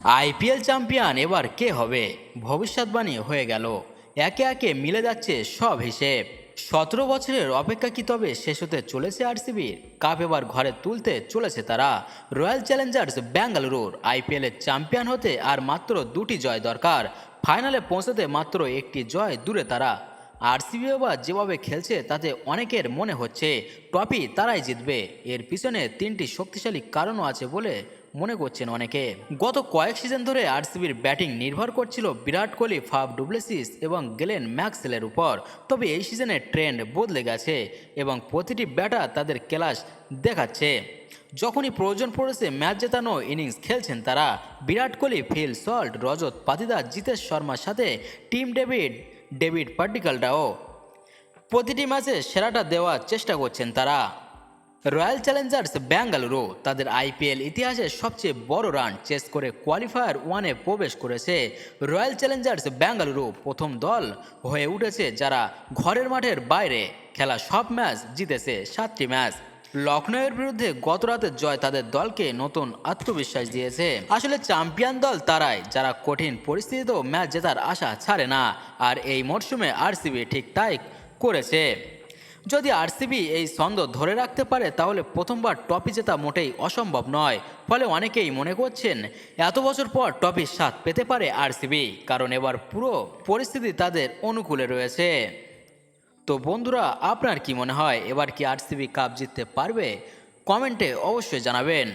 IPL champion এবার কে হবে? ভবিষ্যৎবাণী হয়ে গেল। একে একে মিলে যাচ্ছে সব হিসেব। সতেরো বছরের অপেক্ষা কি তবে শেষ হতে চলেছে আরসিবির কাপ এবার ঘরে তুলতে চলেছে তারা। রয়্যাল চ্যালেঞ্জার্স ব্যাঙ্গালুরুর আইপিএলের চ্যাম্পিয়ন হতে আর মাত্র দুটি জয় দরকার। ফাইনালে পৌঁছাতে মাত্র একটি জয় দূরে তারা। আরসিবি এবার যেভাবে খেলছে তাতে অনেকের মনে হচ্ছে, ট্রফি তারাই জিতবে। এর পিছনে তিনটি শক্তিশালী কারণও আছে বলে মনে করছেন অনেকে। গত কয়েক সিজন ধরে আরসিবির ব্যাটিং নির্ভর করছিল বিরাট কোহলি, ফাফ ডুপ্লেসিস এবং গেলেন ম্যাক্সেলের উপর। তবে এই সিজনে ট্রেন্ড বদলে গেছে এবং প্রতিটি ব্যাটার তাদের ক্লাস দেখাচ্ছে। যখনই প্রয়োজন পড়েছে ম্যাচ জেতানো ইনিংস খেলছেন তারা। বিরাট কোহলি, ফিল সল্ট, রজত পাতিদার জিতেশ শর্মার সাথে টিম ডেভিড ডেভিড পার্টিকালটাও প্রতিটি ম্যাচে সেরাটা দেওয়ার চেষ্টা করছেন তারা। রয়্যাল চ্যালেঞ্জার্স ব্যাঙ্গালুরু তাদের আইপিএল ইতিহাসের সবচেয়ে বড় রান চেস করে কোয়ালিফায়ার ওয়ানে প্রবেশ করেছে রয়্যাল চ্যালেঞ্জার্স ব্যাঙ্গালুরু প্রথম দল হয়ে উঠেছে যারা ঘরের মাঠের বাইরে খেলা সব ম্যাচ জিতেছে সাতটি ম্যাচ। লখনৌয়ের বিরুদ্ধে গত রাতের জয় তাদের দলকে নতুন আত্মবিশ্বাস দিয়েছে। আসলে চ্যাম্পিয়ন দল তারাই, যারা কঠিন পরিস্থিতিতেও ম্যাচ জেতার আশা ছাড়ে না, আর এই মরশুমে আরসিবি ঠিক তাই করেছে। যদি আরসিবি এই ছন্দ ধরে রাখতে পারে, তাহলে প্রথমবার টপি জেতা মোটেই অসম্ভব নয়। ফলে অনেকেই মনে করছেন, এত বছর পর টপির স্বাদ পেতে পারে আরসিবি, কারণ এবার পুরো পরিস্থিতি তাদের অনুকূলে রয়েছে। তো বন্ধুরা, আপনার কি মনে হয়, এবার কি আরসিবি কাপ জিততে পারবে? কমেন্টে অবশ্যই জানাবেন।